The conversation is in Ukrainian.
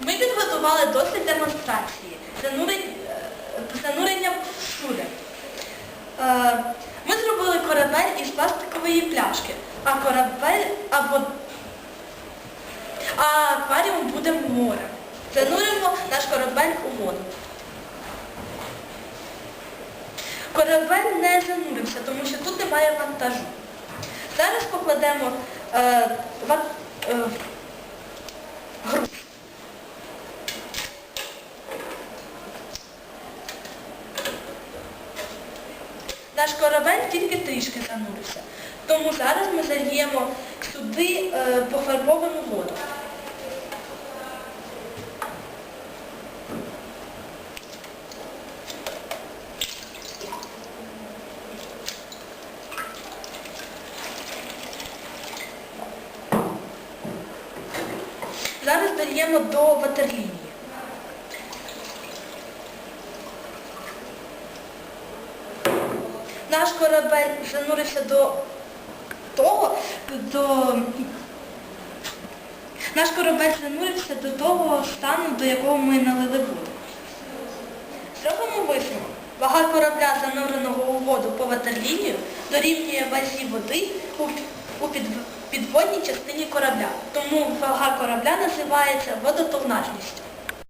Ми підготували досвід демонстрації е, занурення в шури. Е, Ми зробили корабель із пластикової пляшки, а корабель або а акваріум буде морем. Зануримо наш корабель у воду. Корабель не занурився, тому що тут немає вантажу. Зараз покладемо е, ва- е, Наш корабель тільки трішки занурився. Тому зараз ми зальємо сюди е, пофарбовану воду. Зараз дольємо до ватерлінії. Наш корабель занурився до того, до... Наш корабель занурився до того стану, до якого ми налили воду. Зробимо висновок. Вага корабля, зануреного у воду по ватерлінію, дорівнює вазі води у, у під- підводній частині корабля. Тому вага корабля називається водотовнажністю.